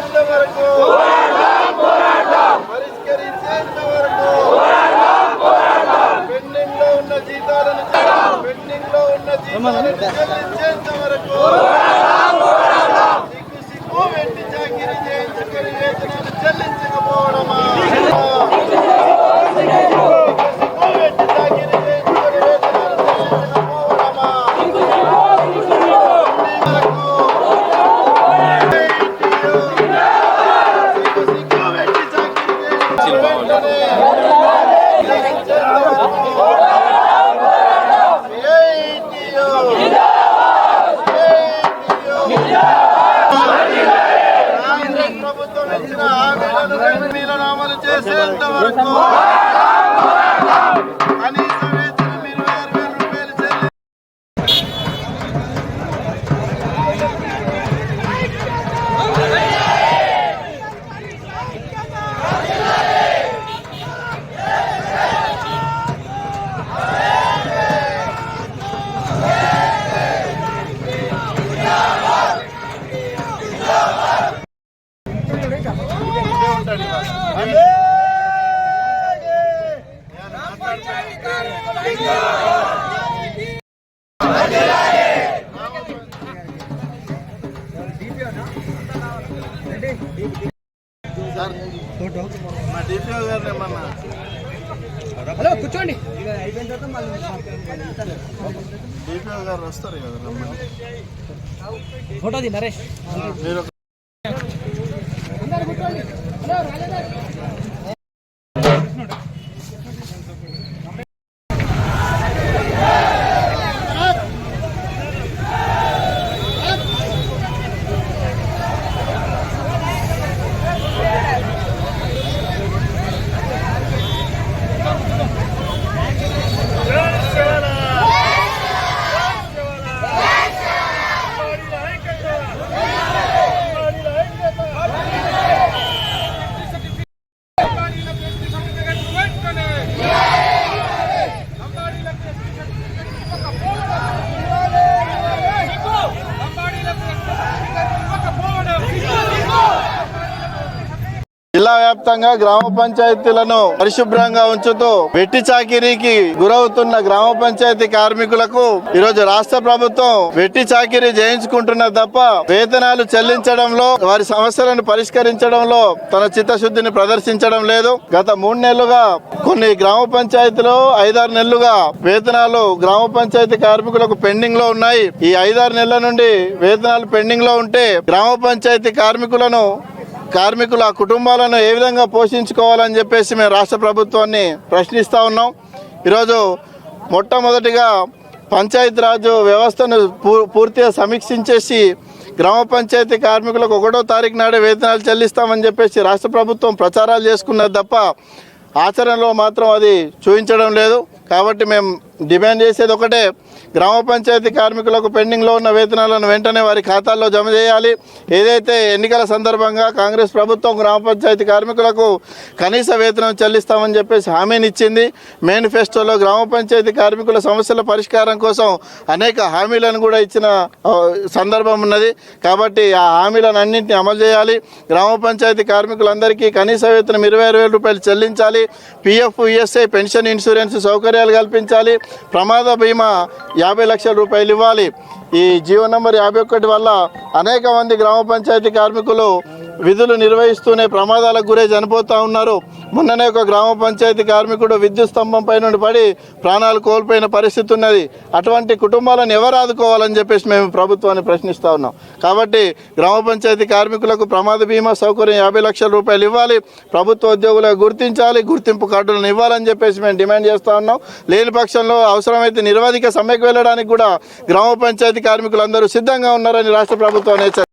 చేసేంత వరకు. పరిష్కరించేంత ఉన్న జీతాలను పెండింగ్ ఉన్న జీతాలను చెల్లించేంత వరకు. సిగ్గు సిగ్గు చెల్లించకపోవడమా? హామీలను హామీలను చేసేంత వరకు. మా డిపిఓ గారిని ఏమన్నా? హలో కూర్చోండి. డిపిఓ గారు వస్తారు కదా ఫోటోది నరేష్. వ్యాప్తంగా గ్రామ పంచాయతీలను పరిశుభ్రంగా ఉంచుతూ వెట్టి చాకిరీకి గురవుతున్న గ్రామ పంచాయతీ కార్మికులకు ఈరోజు రాష్ట్ర ప్రభుత్వం వెట్టి చాకిరీ చేయించుకుంటున్న తప్ప వేతనాలు చెల్లించడంలో వారి సమస్యలను పరిష్కరించడంలో తన చిత్తశుద్ధిని ప్రదర్శించడం లేదు. గత మూడు నెలలుగా కొన్ని గ్రామ పంచాయతీలు ఐదారు నెలలుగా వేతనాలు గ్రామ పంచాయతీ కార్మికులకు పెండింగ్లో ఉన్నాయి. ఈ ఐదారు నెలల నుండి వేతనాలు పెండింగ్లో ఉంటే గ్రామ పంచాయతీ కార్మికులను కార్మికుల కుటుంబాలను ఏ విధంగా పోషించుకోవాలని చెప్పేసి మేము రాష్ట్ర ప్రభుత్వాన్ని ప్రశ్నిస్తూ ఉన్నాం. ఈరోజు మొట్టమొదటిగా పంచాయతీరాజ్ వ్యవస్థను పూ- పూర్తిగా సమీక్షించేసి గ్రామ పంచాయతీ కార్మికులకు ఒకటో తారీఖు నాడే వేతనాలు చెల్లిస్తామని చెప్పేసి రాష్ట్ర ప్రభుత్వం ప్రచారాలు చేసుకున్నది తప్ప ఆచరణలో మాత్రం అది చూపించడం లేదు. కాబట్టి మేము డిమాండ్ చేసేది ఒకటే. గ్రామ పంచాయతీ కార్మికులకు పెండింగ్లో ఉన్న వేతనాలను వెంటనే వారి ఖాతాల్లో జమ చేయాలి. ఏదైతే ఎన్నికల సందర్భంగా కాంగ్రెస్ ప్రభుత్వం గ్రామ పంచాయతీ కార్మికులకు కనీస వేతనం చెల్లిస్తామని చెప్పేసి హామీని ఇచ్చింది. మేనిఫెస్టోలో గ్రామ పంచాయతీ కార్మికుల సమస్యల పరిష్కారం కోసం అనేక హామీలను కూడా ఇచ్చిన సందర్భం ఉన్నది. కాబట్టి ఆ హామీలను అన్నింటినీ అమలు చేయాలి. గ్రామ పంచాయతీ కార్మికులందరికీ కనీస వేతనం ఇరవై రూపాయలు చెల్లించాలి. పిఎఫ్ ఈఎస్ఐ పెన్షన్ ఇన్సూరెన్స్ సౌకర్యాలు కల్పించాలి. ప్రమాద బీమా యాభై లక్షల రూపాయలు ఇవ్వాలి. ఈ జీవో నంబర్ యాభై ఒకటి వల్ల అనేక మంది గ్రామ పంచాయతీ కార్మికులు విధులు నిర్వహిస్తూనే ప్రమాదాలకు గురై చనిపోతూ ఉన్నారు. మొన్ననే ఒక గ్రామ పంచాయతీ కార్మికుడు విద్యుత్ స్తంభం పై నుండి పడి ప్రాణాలు కోల్పోయిన పరిస్థితి ఉన్నది. అటువంటి కుటుంబాలను ఎవరు ఆదుకోవాలని చెప్పేసి మేము ప్రభుత్వాన్ని ప్రశ్నిస్తూ ఉన్నాం. కాబట్టి గ్రామ పంచాయతీ కార్మికులకు ప్రమాద బీమా సౌకర్యం యాభై లక్షల రూపాయలు ఇవ్వాలి. ప్రభుత్వ ఉద్యోగులకు గుర్తించాలి. గుర్తింపు కార్డులను ఇవ్వాలని చెప్పేసి మేము డిమాండ్ చేస్తూ ఉన్నాం. లేని పక్షంలో అవసరమైతే నిరవధిక సమ్మెకు వెళ్ళడానికి కూడా గ్రామ పంచాయతీ కార్మికులందరూ సిద్ధంగా ఉన్నారని రాష్ట్ర ప్రభుత్వం హెచ్చరి